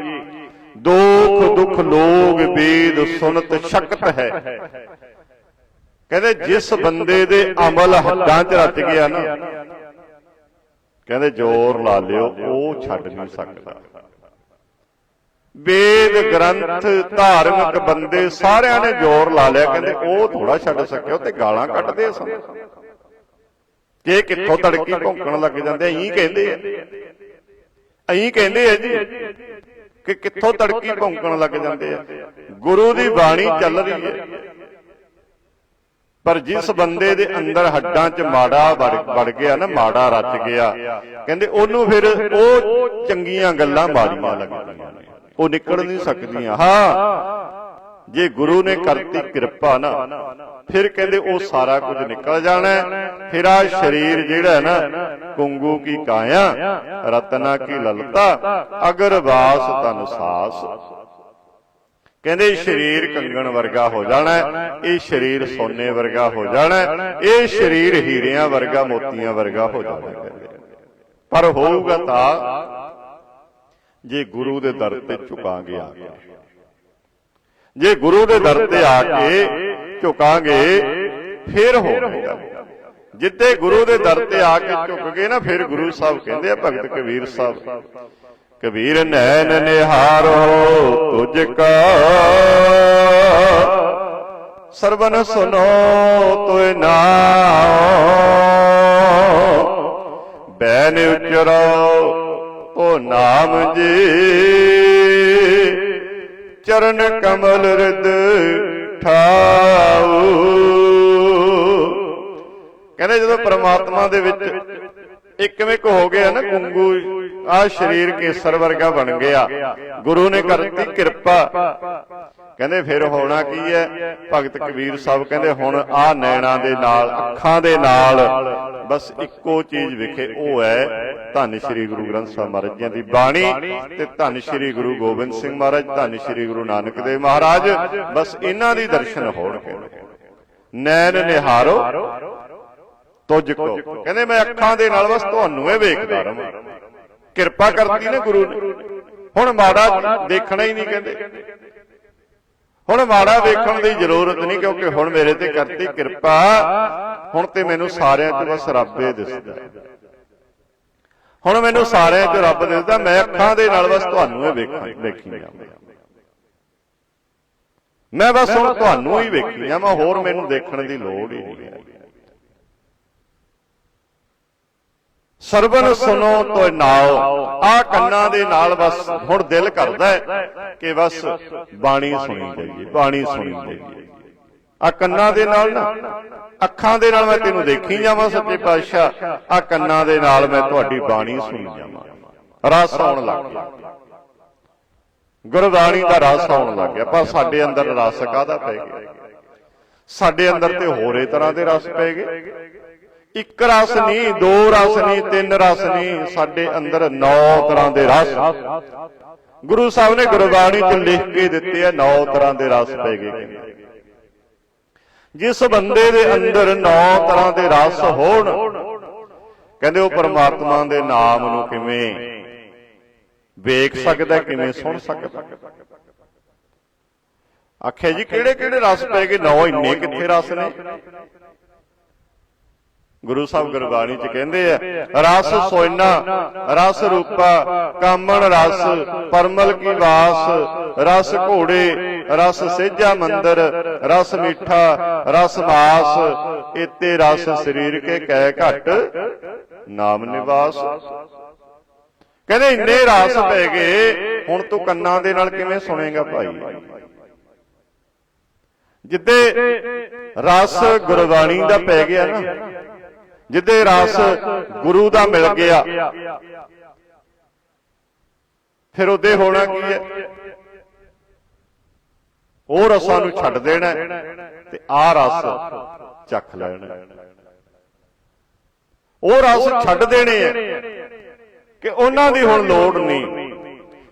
ਦੁਖ ਦੁਖ ਲੋਗ ਵੇਦ ਸੁਨਤ ਸ਼ਕਤ ਹੈ। ਕਹਿੰਦੇ ਜਿਸ ਬੰਦੇ ਦੇ ਅਮਲ ਹੱਡਾਂ 'ਚ ਰਚ ਗਿਆ ਨਾ ਕਹਿੰਦੇ ਜ਼ੋਰ ਲਾ ਲਿਓ ਉਹ ਛੱਡ ਨਹੀਂ ਸਕਦਾ। ਵੇਦ ਗ੍ਰੰਥ ਧਾਰਮਿਕ ਬੰਦੇ ਸਾਰਿਆਂ ਨੇ ਜ਼ੋਰ ਲਾ ਲਿਆ ਕਹਿੰਦੇ ਉਹ ਥੋੜਾ ਛੱਡ ਸਕਿਆ ਤੇ ਗਾਲਾਂ ਕੱਢਦੇ ਸਨ। ਕਿ ਇਹ ਕਿੱਥੋਂ ਤੜਕੀ ਭੌਂਕਣ ਲੱਗ ਜਾਂਦੇ ਐਂ ਕਹਿੰਦੇ ਆ। ਐਂ ਕਹਿੰਦੇ ਆ ਜੀ। ਕਿ ਕਿੱਥੋਂ ਤੜਕੀ ਭੌਂਕਣ ਲੱਗ ਜਾਂਦੇ ਆ? ਗੁਰੂ ਦੀ ਬਾਣੀ ਚੱਲ ਰਹੀ ਹੈ। ਪਰ ਜਿਸ ਬੰਦੇ ਦੇ ਅੰਦਰ ਹੱਡਾਂ 'ਚ ਮਾੜਾ ਵੜ ਗਿਆ ਨਾ ਮਾੜਾ ਰਚ ਗਿਆ। ਕਹਿੰਦੇ ਉਹਨੂੰ ਫਿਰ ਉਹ ਚੰਗੀਆਂ ਗੱਲਾਂ ਮਾੜੀਆਂ ਲੱਗਦੀਆਂ ਉਹ ਨਿਕਲ ਨਹੀਂ ਸਕਦੀਆਂ। ਹਾਂ। ਜੇ ਗੁਰੂ ਨੇ ਕਰਤੀ ਕਿਰਪਾ ਨਾ, ਫਿਰ ਕਹਿੰਦੇ ਉਹ ਸਾਰਾ ਕੁਝ ਨਿਕਲ ਜਾਣਾ ਫਿਰ ਆ ਸਰੀਰ ਜਿਹੜਾ ਨਾ, ਕੁੰਗੂ ਕੀ ਕਾਇਆ, ਰਤਨਾ ਕੀ ਲਲਤਾ, ਅਗਰ ਵਾਸ ਤਨ ਸਾਸ। ਕਹਿੰਦੇ ਸਰੀਰ ਕੰਗਣ ਵਰਗਾ ਹੋ ਜਾਣਾ ਇਹ ਸਰੀਰ ਸੋਨੇ ਵਰਗਾ ਹੋ ਜਾਣਾ ਇਹ ਸਰੀਰ ਹੀਰਿਆਂ ਵਰਗਾ, ਮੋਤੀਆਂ ਵਰਗਾ ਹੋ ਜਾਣਾ ਕਹਿੰਦੇ ਪਰ ਹੋਊਗਾ ਤਾਂ ਜੇ ਗੁਰੂ ਦੇ ਦਰ ਤੇ ਝੁਕਾਂਗੇ ਆ ਕੇ। ਜੇ ਗੁਰੂ ਦੇ ਦਰ ਤੇ ਆ ਕੇ ਝੁਕਾਂਗੇ ਫਿਰ ਹੋਵੇਗਾ ਜਿੱਤੇ ਗੁਰੂ ਦੇ ਦਰ ਤੇ ਆ ਕੇ ਝੁਕ ਗਏ ਨਾ ਫਿਰ ਗੁਰੂ ਸਾਹਿਬ ਕਹਿੰਦੇ ਆ ਭਗਤ ਕਬੀਰ ਸਾਹਿਬ। ਕਬੀਰ ਨੈਣ ਨਿਹਾਰੋ ਤੁਝ ਕਾ ਸਰਬਨ ਸੁਨੋ ਤੋਇ ਨਾਮ ਬੈਨ ਉਚਰੋ ਉਹ ਨਾਮ ਜੀ। ਚਰਨ ਕਮਲ ਰਿਦ ਠਾਉ ਕਹਿੰਦੇ ਜਦੋਂ ਪ੍ਰਮਾਤਮਾ ਦੇ ਵਿੱਚ ਇੱਕਵੇਂ ਇੱਕ ਹੋ ਗਿਆ ਨਾ ਗੁੰਗੂ ਆ ਸਰੀਰ ਕੇਸਰ ਵਰਗਾ ਬਣ ਗਿਆ। ਗੁਰੂ ਨੇ ਕਰਤੀ ਕਿਰਪਾ। ਕਹਿੰਦੇ ਫਿਰ ਹੋਣਾ ਕੀ ਹੈ? ਭਗਤ ਕਬੀਰ ਸਾਹਿਬ ਕਹਿੰਦੇ ਹੁਣ ਆ ਨੈਣਾ ਦੇ ਨਾਲ ਅੱਖਾਂ ਦੇ ਨਾਲ। ਬਸ ਇੱਕੋ ਚੀਜ਼ ਵਿਖੇ ਉਹ ਹੈ ਧੰਨ ਸ਼੍ਰੀ ਗੁਰੂ ਗ੍ਰੰਥ ਸਾਹਿਬ ਮਹਾਰਾਜ ਜੀ ਦੀ ਬਾਣੀ ਤੇ ਧੰਨ ਸ਼੍ਰੀ ਗੁਰੂ ਗੋਬਿੰਦ ਸਿੰਘ ਮਹਾਰਾਜ ਧੰਨ ਸ਼੍ਰੀ ਗੁਰੂ ਨਾਨਕ ਦੇਵ ਮਹਾਰਾਜ। ਬਸ ਇਹਨਾਂ ਦੀ ਦਰਸ਼ਨ ਹੋਣਗੇ ਨੈਣ ਨਿਹਾਰੋ ਤੁਝ ਕੋ। ਕਹਿੰਦੇ ਮੈਂ ਅੱਖਾਂ ਦੇ ਨਾਲ ਬਸ ਤੁਹਾਨੂੰ ਇਹ ਵੇਖਦਾ ਰਵਾਂ। ਕਿਰਪਾ ਕਰਤੀ ਨੇ ਗੁਰੂ ਨੇ। ਹੁਣ ਮਾੜਾ ਦੇਖਣਾ ਹੀ ਨਹੀਂ ਕਹਿੰਦੇ। ਹੁਣ ਮਾੜਾ ਵੇਖਣ ਦੀ ਜ਼ਰੂਰਤ ਨਹੀਂ, ਕਿਉਂਕਿ ਹੁਣ ਮੇਰੇ ਤੇ ਕਰਤੀ ਕਿਰਪਾ। ਹੁਣ ਤੇ ਮੈਨੂੰ ਸਾਰਿਆਂ 'ਚ ਬਸ ਰੱਬੇ ਦਿਸਦਾ। ਹੁਣ ਮੈਨੂੰ ਸਾਰਿਆਂ 'ਚ ਰੱਬ ਦਿਸਦਾ, ਮੈਂ ਅੱਖਾਂ ਦੇ ਨਾਲ ਬਸ ਤੁਹਾਨੂੰ ਹੀ ਵੇਖਾਂ ਵੇਖੀ ਜਾਂਦਾ ਮੈਂ ਬਸ ਹੁਣ ਤੁਹਾਨੂੰ ਹੀ ਵੇਖੀ ਆ ਮੈਂ ਹੋਰ ਮੈਨੂੰ ਦੇਖਣ ਦੀ ਲੋੜ ਹੀ ਨਹੀਂ। ਹੈ ਸਰਬਨ ਸੁਨੋ ਤੋ ਨਾਓ। ਆ ਕੰਨਾਂ ਦੇ ਨਾਲ ਬਸ ਹੁਣ ਦਿਲ ਕਰਦਾ ਹੈ ਕਿ ਬਸ ਬਾਣੀ ਸੁਣੀ ਜਾਈਏ ਬਾਣੀ ਸੁਣੀ ਜਾਈਏ। ਆ ਕੰਨਾਂ ਦੇ ਨਾਲ ਨਾ। ਅੱਖਾਂ ਦੇ ਨਾਲ ਮੈਂ ਤੈਨੂੰ ਦੇਖੀ ਜਾਵਾਂ ਸੱਚੇ ਪਾਤਸ਼ਾਹ। ਆ ਕੰਨਾਂ ਦੇ ਨਾਲ ਮੈਂ ਤੁਹਾਡੀ ਬਾਣੀ ਸੁਣੀ ਜਾਵਾਂ। ਰਸ ਆਉਣ ਲੱਗ ਗਿਆ। ਗੁਰਬਾਣੀ ਦਾ ਰਸ ਆਉਣ ਲੱਗ ਗਿਆ। ਪਰ ਸਾਡੇ ਅੰਦਰ ਰਸ ਕਾਹਦਾ ਪੈ ਗਿਆ? ਸਾਡੇ ਅੰਦਰ ਤੇ ਹੋਰੇ ਤਰ੍ਹਾਂ ਦੇ ਰਸ ਪੈ ਗਏ? ਇੱਕ ਰਸ ਨਹੀਂ ਦੋ ਰਸ ਨਹੀਂ ਤਿੰਨ ਰਸ ਨਹੀਂ ਸਾਡੇ ਅੰਦਰ ਨੌ ਤਰ੍ਹਾਂ ਦੇ ਰਸ। ਗੁਰੂ ਸਾਹਿਬ ਨੇ ਗੁਰਬਾਣੀ 'ਚ ਲਿਖ ਕੇ ਦਿੱਤੇ ਆ ਨੌ ਤਰ੍ਹਾਂ ਦੇ ਰਸ ਪੈ ਗਏ। ਜਿਸ ਬੰਦੇ ਦੇ ਅੰਦਰ ਨੌ ਤਰ੍ਹਾਂ ਦੇ ਰਸ ਹੋਣ ਕਹਿੰਦੇ ਉਹ ਪਰਮਾਤਮਾ ਦੇ ਨਾਮ ਨੂੰ ਕਿਵੇਂ ਵੇਖ ਸਕਦਾ ਕਿਵੇਂ ਸੁਣ ਸਕਦਾ। ਆਖਿਆ ਜੀ ਕਿਹੜੇ ਕਿਹੜੇ ਰਸ ਪੈ ਗਏ? ਨੌ ਇੰਨੇ ਕਿੱਥੇ ਰਸ ਨੇ? ਗੁਰੂ ਸਾਹਿਬ ਗੁਰਬਾਣੀ ਚ ਕਹਿੰਦੇ ਆ ਰਸ ਸੋਇਨਾ ਰਸ ਰੂਪਾ ਕਾਮਣ ਰਸ ਪਰਮਲ ਕੀ ਵਾਸ ਰਸ ਘੋੜੇ ਰਸ ਸੇਜਾ ਮੰਦਰ ਰਸ ਮਿੱਠਾ ਰਸ ਮਾਸ ਇਤੇ ਰਸ ਸਰੀਰ ਕੇ ਕਹਿ ਘਟ ਨਾਮ ਨਿਵਾਸ। ਕਹਿੰਦੇ ਇੰਨੇ ਰਸ ਪੈ ਗਏ ਹੁਣ ਤੂੰ ਕੰਨਾਂ ਦੇ ਨਾਲ ਕਿਵੇਂ ਸੁਣੇਗਾ ਭਾਈ? ਜਿੱਦੇ ਰਸ ਗੁਰਬਾਣੀ ਦਾ ਪੈ ਗਿਆ ਨਾ ਜਿੱਦੇ ਰਸ ਗੁਰੂ ਦਾ ਮਿਲ ਗਿਆ। ਫਿਰ ਉਹਦੇ ਹੋਣਾ ਕੀ ਹੈ? ਉਹ ਰਸਾਂ ਨੂੰ ਛੱਡ ਦੇਣਾ ਤੇ ਆਹ ਰਸ ਚੱਖ ਲੈਣਾ। ਉਹ ਰਸ ਛੱਡ ਦੇਣੇ ਆ ਕਿ ਉਹਨਾਂ ਦੀ ਹੁਣ ਲੋੜ ਨਹੀਂ।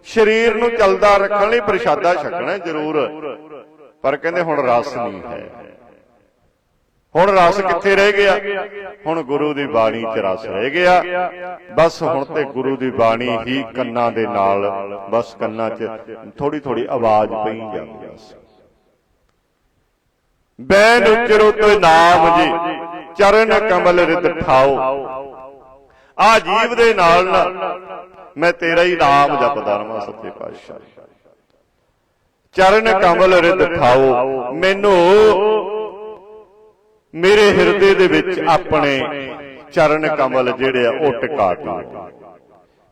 ਸਰੀਰ ਨੂੰ ਚਲਦਾ ਰੱਖਣ ਲਈ ਪ੍ਰਸ਼ਾਦਾ ਛਕਣਾ ਜ਼ਰੂਰ। ਪਰ ਕਹਿੰਦੇ ਹੁਣ ਰਸ ਨਹੀਂ ਹੈ। ਹੁਣ ਰਸ ਕਿੱਥੇ ਰਹਿ ਗਿਆ? ਹੁਣ ਗੁਰੂ ਦੀ ਬਾਣੀ 'ਚ ਰਸ ਰਹਿ ਗਿਆ। ਬਸ ਹੁਣ ਤੇ ਗੁਰੂ ਦੀ ਬਾਣੀ ਹੀ ਕੰਨਾਂ ਦੇ ਨਾਲ, ਬਸ ਕੰਨਾਂ 'ਚ ਥੋੜੀ ਥੋੜੀ ਆਵਾਜ਼ ਪਈ ਜਾਂਦੀ ਬਸ। ਬੈਨ ਉਚਰੋ ਤੇ ਨਾਮ ਜੀ, ਚਰਨ ਕਮਲ ਰਿਤ ਠਾਓ। ਆ ਜੀਵ ਦੇ ਨਾਲ ਮੈਂ ਤੇਰਾ ਹੀ ਨਾਮ ਜਪਦਾ ਰਵਾਂ ਸੱਚੇ ਪਾਤਸ਼ਾਹ। ਚਰਨ ਕਮਲ ਰਿਤ ਠਾਓ, ਮੈਨੂੰ ਮੇਰੇ ਹਿਰਦੇ ਦੇ ਵਿੱਚ ਆਪਣੇ ਚਰਨ ਕਮਲ ਜਿਹੜੇ ਆ, ਉਹ ਟਿਕਾ ਦਿਓ।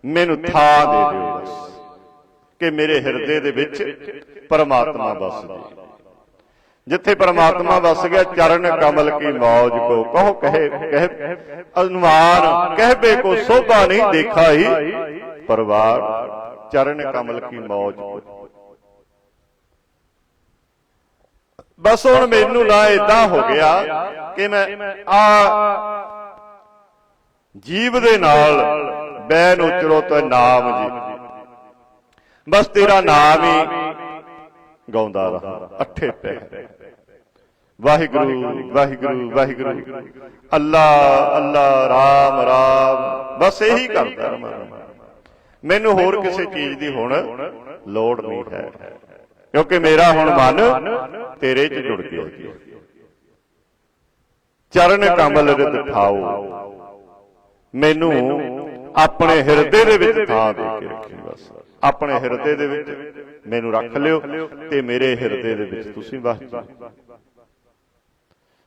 ਮੈਨੂੰ ਥਾਂ ਦੇ ਦਿਓ ਕਿ ਮੇਰੇ ਹਿਰਦੇ ਦੇ ਵਿੱਚ ਪਰਮਾਤਮਾ ਵਸ ਜਾਏ ਜਿੱਥੇ ਪਰਮਾਤਮਾ ਵਸ ਗਿਆ, ਚਰਨ ਕਮਲ ਕੀ ਮੌਜ ਕੋ ਕਹੋ, ਕਹੇ, ਕਹਿ, ਅਨੁਮਾਨ ਕਹਿਬੇ ਕੋ ਸੋਭਾ ਨਹੀਂ ਦੇਖਾ ਹੀ ਪਰਵਾਰ, ਚਰਨ ਕਮਲ ਕੀ ਮੌਜ ਕੋ। ਬਸ ਹੁਣ ਮੈਨੂੰ ਨਾ ਇਦਾਂ ਹੋ ਗਿਆ ਕਿ ਮੈਂ ਆ ਜੀਵ ਦੇ ਨਾਲ ਬੈਨ ਉਚਰੋ ਤੇ ਨਾਮ ਜੀ। ਬਸ ਤੇਰਾ ਨਾਮ ਹੀ ਗਾਉਂਦਾ ਰਹਾ। ਅੱਠੇ ਪੈ ਵਾਹਿਗੁਰੂ ਵਾਹਿਗੁਰੂ ਵਾਹਿਗੁਰੂ ਅੱਲਾ ਅੱਲਾ ਰਾਮ ਰਾਮ। ਬਸ ਇਹੀ ਕਰਦਾ ਰਮਾ ਮੈਨੂੰ ਹੋਰ ਕਿਸੇ ਚੀਜ਼ ਦੀ ਹੁਣ ਲੋੜ ਨਹੀਂ ਹੈ। ਕਿਉਂਕਿ ਮੇਰਾ ਹੁਣ ਮਨ ਤੇਰੇ 'ਚ ਜੁੜ ਗਿਆ। ਚਰਨ ਕਮਲ ਰਿਤ ਠਾਓ ਮੈਨੂੰ ਆਪਣੇ ਹਿਰਦੇ ਦੇ ਵਿੱਚ ਥਾਂ ਦੇ ਕੇ ਰੱਖੀ ਬਸ। ਆਪਣੇ ਹਿਰਦੇ ਦੇ ਵਿੱਚ ਮੈਨੂੰ ਰੱਖ ਲਿਓ ਤੇ ਮੇਰੇ ਹਿਰਦੇ ਦੇ ਵਿੱਚ ਤੁਸੀਂ ਵਸ ਜਾਓ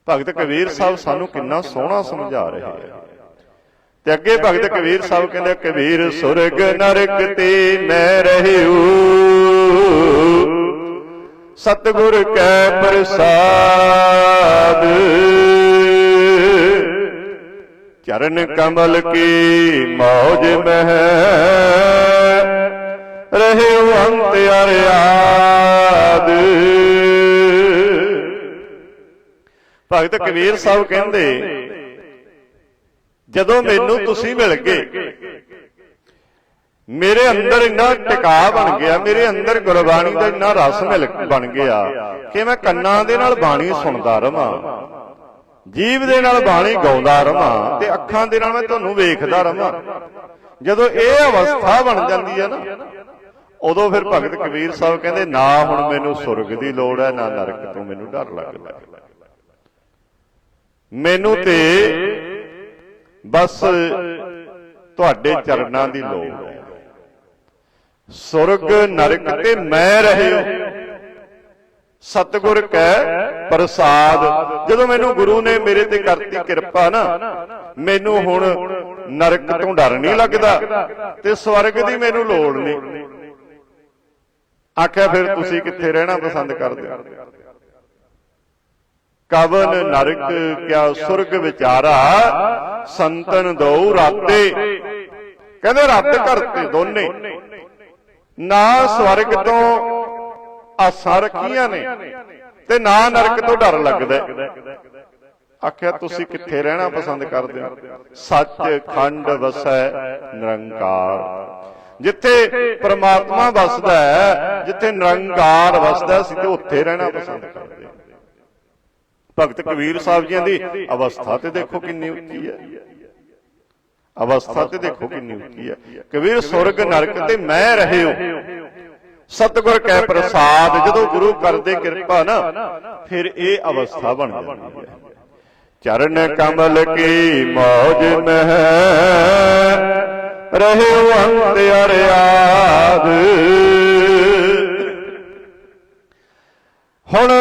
ਭਗਤ ਕਬੀਰ ਸਾਹਿਬ ਸਾਨੂੰ ਕਿੰਨਾ ਸੋਹਣਾ ਸਮਝਾ ਰਹੇ ਹੈ ਤੇ ਅੱਗੇ ਭਗਤ ਕਬੀਰ ਸਾਹਿਬ ਕਹਿੰਦੇ ਕਬੀਰ ਸੁਰਗ ਨਰਕ ਤੇ ਮੈਂ ਰਹਿਉ। ਸਤਿਗੁਰ ਕੈ ਪ੍ਰਸਾਦ। ਚਰਨ ਕਮਲ ਕੀ ਮੌਜ ਮਹਿ ਰਹਿਉ ਅੰਤ ਅਰਿਆਦ ਭਗਤ ਕਬੀਰ ਸਾਹਿਬ ਕਹਿੰਦੇ, ਜਦੋਂ ਮੈਨੂੰ ਤੁਸੀਂ ਮਿਲ ਗਏ ਮੇਰੇ ਅੰਦਰ ਇੰਨਾ ਟਿਕਾ ਬਣ ਗਿਆ, ਮੇਰੇ ਅੰਦਰ ਗੁਰਬਾਣੀ ਦਾ ਇੰਨਾ ਰਸ ਮਿਲ ਬਣ ਗਿਆ ਕਿ ਮੈਂ ਕੰਨਾਂ ਦੇ ਨਾਲ ਬਾਣੀ ਸੁਣਦਾ ਰਵਾਂ ਜੀਵ ਦੇ ਨਾਲ ਬਾਣੀ ਗਾਉਂਦਾ ਰਵਾਂ ਤੇ ਅੱਖਾਂ ਦੇ ਨਾਲ ਮੈਂ ਤੁਹਾਨੂੰ ਵੇਖਦਾ ਰਵਾਂ। ਜਦੋਂ ਇਹ ਅਵਸਥਾ ਬਣ ਜਾਂਦੀ ਹੈ ਨਾ, ਉਦੋਂ ਫਿਰ ਭਗਤ ਕਬੀਰ ਸਾਹਿਬ ਕਹਿੰਦੇ, ਨਾ ਹੁਣ ਮੈਨੂੰ ਸੁਰਗ ਦੀ ਲੋੜ ਹੈ, ਨਾ ਨਰਕ ਤੋਂ ਮੈਨੂੰ ਡਰ ਲੱਗਦਾ ਮੈਨੂੰ ਤੇ ਬਸ ਤੁਹਾਡੇ ਚਰਨਾਂ ਦੀ ਲੋੜ ਹੈ। ਸੁਰਗ ਨਰਕ ਤੇ ਮੈਂ ਰਹਿਓ। ਸਤਿਗੁਰ ਕੈ ਪ੍ਰਸਾਦ। ਜਦੋਂ ਮੈਨੂੰ ਗੁਰੂ ਨੇ ਮੇਰੇ ਤੇ ਕਰਤੀ ਕਿਰਪਾ ਨਾ ਮੈਨੂੰ ਹੁਣ ਨਰਕ ਤੋਂ ਡਰ ਨਹੀਂ ਲੱਗਦਾ ਤੇ ਸਵਰਗ ਦੀ ਮੈਨੂੰ ਲੋੜ ਨਹੀਂ। ਆਖਿਆ ਫਿਰ ਤੁਸੀਂ ਕਿੱਥੇ ਰਹਿਣਾ ਪਸੰਦ ਕਰਦੇ ਹੋ? ਕਵਨ ਨਰਕ ਕਿਆ ਸੁਰਗ ਵਿਚਾਰਾ? ਸੰਤਨ ਦੋ ਰਾਤੇ। ਕਹਿੰਦੇ ਰੱਤ ਕਰਤੇ ਦੋਨੇ। ਨਾ ਸਵਰਗ ਤੋਂ ਆਸਾਂ ਰੱਖੀਆਂ ਨੇ ਤੇ ਨਾ ਨਰਕ ਤੋਂ ਡਰ ਲੱਗਦਾ ਆਖਿਆ, ਤੁਸੀਂ ਕਿੱਥੇ ਰਹਿਣਾ ਪਸੰਦ ਕਰਦੇ ਹੋ? ਸੱਚ ਖੰਡ ਵਸੈ ਨਿਰੰਕਾਰ। ਜਿੱਥੇ ਪ੍ਰਮਾਤਮਾ ਵਸਦਾ ਹੈ, ਜਿੱਥੇ ਨਿਰੰਕਾਰ ਵਸਦਾ ਸੀ ਤੇ ਉੱਥੇ ਰਹਿਣਾ ਪਸੰਦ ਕਰਦੇ ਭਗਤ ਕਬੀਰ ਸਾਹਿਬ ਜੀਆਂ ਦੀ ਅਵਸਥਾ ਤੇ ਦੇਖੋ ਕਿੰਨੀ ਉੱਚੀ ਹੈ। ਅਵਸਥਾ ਤੇ ਦੇਖੋ ਕਿੰਨੀ ਉੱਚੀ ਹੈ। ਕਬੀਰ ਸੁਰਗ ਨਰਕ ਤੇ ਮੈਂ ਰਹਿਓ ਸਤਿਗੁਰ ਕੈ ਪ੍ਰਸਾਦ ਜਦੋਂ ਗੁਰੂ ਕਰਦੇ ਕਿਰਪਾ ਨਾ ਫਿਰ ਇਹ ਅਵਸਥਾ ਬਣ ਜਾਂਦੀ ਹੈ। ਚਰਨ ਕਮਲ ਕੀ ਮੌਜ ਮਹਿ ਰਹਿਓ ਅੰਤ ਅਰਿਆਦ। ਹੁਣ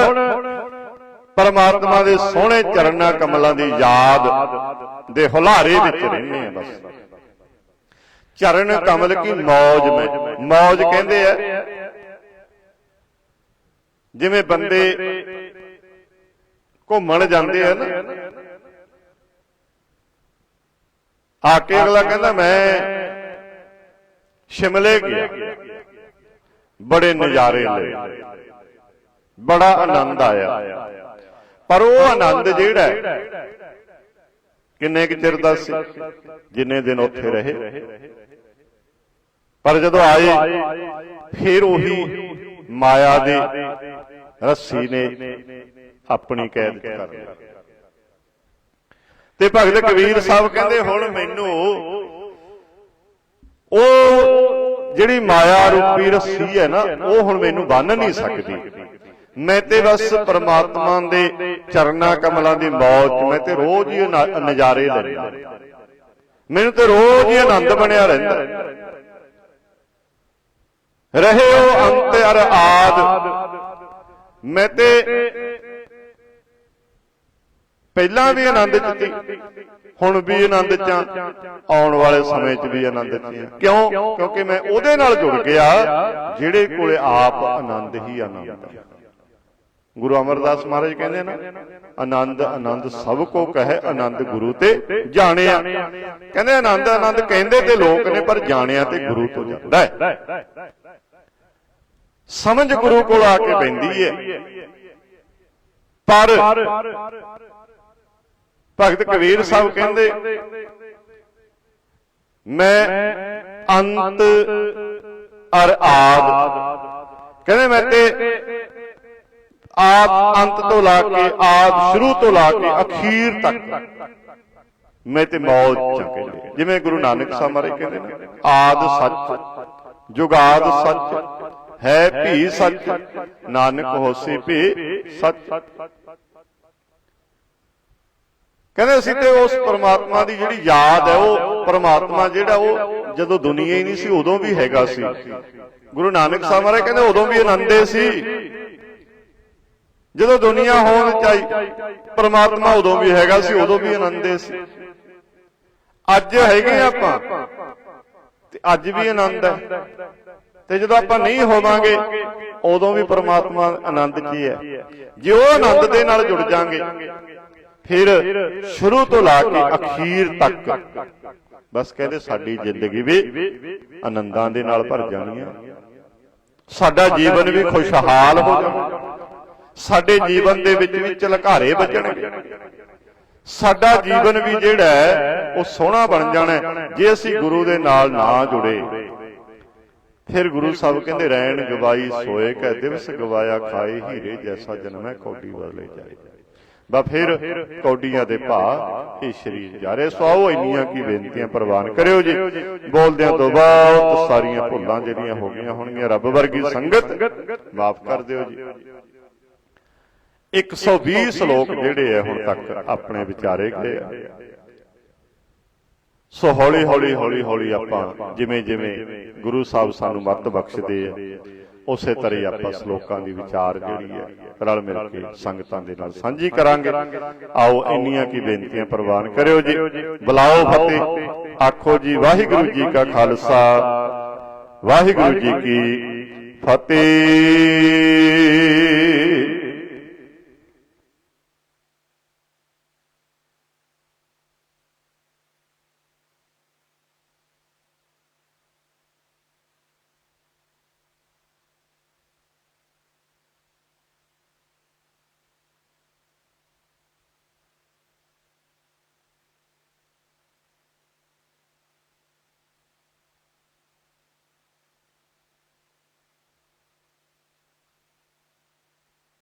ਪਰਮਾਤਮਾ ਦੇ ਸੋਹਣੇ ਚਰਨਾਂ ਕਮਲਾਂ ਦੀ ਯਾਦ ਦੇ ਹੁਲਾਰੇ ਵਿੱਚ ਰਹਿੰਦੇ ਆ ਬਸ। ਚਰਨ ਕਮਲ ਕੀ ਮੌਜ ਮੈਂ ਮੌਜ ਕਹਿੰਦੇ ਆ। ਜਿਵੇਂ ਬੰਦੇ ਘੁੰਮਣ ਜਾਂਦੇ ਆ ਨਾ। ਆ ਕੇ ਅਗਲਾ ਕਹਿੰਦਾ, ਮੈਂ ਸ਼ਿਮਲੇ ਗਿਆ। ਬੜੇ ਨਜ਼ਾਰੇ ਲਏ। ਬੜਾ ਆਨੰਦ ਆਇਆ। ਪਰ ਉਹ ਆਨੰਦ ਜਿਹੜਾ ਕਿੰਨੇ ਕੁ ਚਿਰ ਦਾ ਸੀ ਜਿੰਨੇ ਦਿਨ ਉੱਥੇ ਰਹੇ। ਪਰ ਜਦੋਂ ਆਏ ਫਿਰ ਉਹੀ ਮਾਇਆ ਦੀ ਰੱਸੀ ਨੇ ਆਪਣੀ ਕੈਦ ਕਰ ਲਿਆ ਤੇ ਭਗਤ ਕਬੀਰ ਸਾਹਿਬ ਕਹਿੰਦੇ ਹੁਣ ਮੈਨੂੰ ਉਹ ਜਿਹੜੀ ਮਾਇਆ ਰੂਪੀ ਰੱਸੀ ਹੈ ਨਾ ਉਹ ਹੁਣ ਮੈਨੂੰ ਬੰਨ ਨਹੀਂ ਸਕਦੀ। ਮੈਂ ਤੇ ਬਸ ਪ੍ਰਮਾਤਮਾ ਦੇ ਚਰਨਾ ਕਮਲਾਂ ਦੀ ਮੌਜ, ਮੈਂ ਤੇ ਰੋਜ਼ ਹੀ ਨਜ਼ਾਰੇ ਲੈਂਦਾ। ਮੈਨੂੰ ਤੇ ਰੋਜ਼ ਹੀ ਆਨੰਦ ਬਣਿਆ ਰਹਿੰਦਾ। ਰਹੇ ਉਹ ਅੰਤ ਅਰ ਆਦ। ਮੈਂ ਤੇ ਪਹਿਲਾਂ ਵੀ ਆਨੰਦ ਚ ਸੀ, ਹੁਣ ਵੀ ਆਨੰਦ ਚ ਆਉਣ ਵਾਲੇ ਸਮੇਂ ਚ ਵੀ ਆਨੰਦ ਚ ਕਿਉਂ? ਕਿਉਂਕਿ ਮੈਂ ਉਹਦੇ ਨਾਲ ਜੁੜ ਗਿਆ, ਜਿਹੜੇ ਕੋਲੇ ਆਪ ਆਨੰਦ ਹੀ ਆਨੰਦ ਹੈ ਗੁਰੂ ਅਮਰਦਾਸ ਮਹਾਰਾਜ ਕਹਿੰਦੇ ਨਾ, ਆਨੰਦ ਆਨੰਦ ਸਭ ਕੋ ਕਹੇ, ਆਨੰਦ ਗੁਰੂ ਤੇ ਜਾਣਿਆ। ਕਹਿੰਦੇ ਆਨੰਦ ਆਨੰਦ ਕਹਿੰਦੇ ਤੇ ਲੋਕ ਨੇ, ਪਰ ਜਾਣਿਆ ਤੇ ਗੁਰੂ ਤੋਂ ਜਾਂਦਾ ਹੈ। ਸਮਝ ਗੁਰੂ ਕੋਲ ਆ ਕੇ ਪੈਂਦੀ ਹੈ ਪਰ ਭਗਤ ਕਬੀਰ ਸਾਹਿਬ ਕਹਿੰਦੇ, ਮੈਂ ਅੰਤ ਅਰ ਆਦ। ਕਹਿੰਦੇ ਮੈਂ ਤੇ ਆਦ ਅੰਤ ਤੋਂ ਲਾ ਕੇ ਆਦ ਸ਼ੁਰੂ ਤੋਂ ਲਾ ਕੇ ਅਖੀਰ ਤੱਕ। ਮੈਂ ਤੇ ਮੌਜ ਚੱਕੇ ਜਿਵੇਂ ਗੁਰੂ ਨਾਨਕ ਸਾਹਿਬ ਮਹਾਰਾਜ ਕਹਿੰਦੇ ਨੇ ਆਦ ਸੱਚ ਜੁਗਾਦ ਸੱਚ ਹੈ ਭੀ ਸੱਚ। ਨਾਨਕ ਹੋਸੀ ਭੀ ਸੱਚ। ਕਹਿੰਦੇ ਅਸੀਂ ਤੇ ਉਸ ਪਰਮਾਤਮਾ ਦੀ ਜਿਹੜੀ ਯਾਦ ਹੈ ਉਹ ਪਰਮਾਤਮਾ ਜਿਹੜਾ ਉਹ ਜਦੋਂ ਦੁਨੀਆ ਹੀ ਨਹੀਂ ਸੀ ਉਦੋਂ ਵੀ ਹੈਗਾ ਸੀ। ਗੁਰੂ ਨਾਨਕ ਸਾਹਿਬ ਮਹਾਰਾਜ ਕਹਿੰਦੇ ਉਦੋਂ ਵੀ ਆਨੰਦੇ ਸੀ। ਜਦੋਂ ਦੁਨੀਆ ਹੋਣ ਚਾਹੀ, ਪਰਮਾਤਮਾ ਉਦੋਂ ਵੀ ਹੈਗਾ ਸੀ, ਉਦੋਂ ਵੀ ਆਨੰਦੇ ਸੀ। ਅੱਜ ਹੈਗੇ ਆਪਾਂ, ਤੇ ਅੱਜ ਵੀ ਆਨੰਦ ਹੈ। ਤੇ ਜਦੋਂ ਆਪਾਂ ਨਹੀਂ ਹੋਵਾਂਗੇ, ਉਦੋਂ ਵੀ ਪਰਮਾਤਮਾ ਆਨੰਦ 'ਚ ਹੀ? ਹੈ ਜੇ ਉਹ ਆਨੰਦ ਦੇ ਨਾਲ ਜੁੜ ਜਾਾਂਗੇ, ਫਿਰ ਸ਼ੁਰੂ ਤੋਂ ਲਾ ਕੇ ਅਖੀਰ ਤੱਕ, ਬਸ ਕਹਿੰਦੇ ਸਾਡੀ ਜ਼ਿੰਦਗੀ ਵੀ ਆਨੰਦਾਂ ਦੇ ਨਾਲ ਭਰ ਜਾਣੀ ਆ ਸਾਡਾ ਜੀਵਨ ਵੀ ਖੁਸ਼ਹਾਲ ਹੋ ਜਾਣਾ ਸਾਡੇ ਜੀਵਨ ਦੇ ਵਿੱਚ ਵੀ ਝਲਕਾਰੇ ਵੱਜਣਗੇ। ਸਾਡਾ ਜੀਵਨ ਵੀ ਜਿਹੜਾ ਹੈ ਉਹ ਸੋਹਣਾ ਬਣ ਜਾਣਾ ਜੇ ਅਸੀਂ ਗੁਰੂ ਦੇ ਨਾਲ ਨਾ ਜੁੜੇ। ਫਿਰ ਗੁਰੂ ਸਾਹਿਬ ਕਹਿੰਦੇ ਰੈਣ ਗਵਾਈ ਸੋਏ ਕਹ ਦਿਵਸ ਗਵਾਇਆ ਖਾਏ ਹੀਰੇ ਜੈਸਾ ਜਨਮੈ ਕੋਟੀ ਬਦਲੇ ਜਾਏ। ਬਾ ਫਿਰ ਕੌਡੀਆਂ ਦੇ ਭਾ ਇਹ ਸ਼ਰੀਰ ਜਾਰੇ ਸਵਾਓ ਇੰਨੀਆਂ ਕੀ ਬੇਨਤੀਆਂ ਪ੍ਰਵਾਨ ਕਰਿਓ ਜੀ। ਬੋਲਦਿਆਂ ਤੋਂ ਬਹੁਤ ਸਾਰੀਆਂ ਭੁੱਲਾਂ ਜਿਹੜੀਆਂ ਹੋ ਗਈਆਂ ਹੋਣਗੀਆਂ ਰੱਬ ਵਰਗੀ ਸੰਗਤ। ਮਾਫ ਕਰ ਦਿਓ ਜੀ। 120 ਸ਼ਲੋਕ ਜਿਹੜੇ ਆ ਹੁਣ ਤੱਕ ਆਪਣੇ ਵਿਚਾਰੇ ਗਏ ਆ। ਸੋ ਹੌਲੀ ਹੌਲੀ ਹੌਲੀ ਹੌਲੀ ਆਪਾਂ ਜਿਵੇਂ ਜਿਵੇਂ ਗੁਰੂ ਸਾਹਿਬ ਸਾਨੂੰ ਮੱਤ ਬਖਸ਼ਦੇ ਆ ਉਸੇ ਤਰ੍ਹਾਂ ਹੀ ਆਪਾਂ ਸ਼ਲੋਕਾਂ ਦੀ ਵਿਚਾਰ ਜਿਹੜੀ ਹੈ ਰਲ ਮਿਲ ਕੇ ਸੰਗਤਾਂ ਦੇ ਨਾਲ ਸਾਂਝੀ ਕਰਾਂਗੇ। ਆਓ ਇੰਨੀਆਂ ਕੀ ਬੇਨਤੀਆਂ ਪ੍ਰਵਾਨ ਕਰਿਓ ਜੀ। ਬੁਲਾਓ ਫਤਿਹ। ਆਖੋ ਜੀ ਵਾਹਿਗੁਰੂ ਜੀ ਕਾ ਖਾਲਸਾ। ਵਾਹਿਗੁਰੂ ਜੀ ਕੀ ਫਤਿਹ।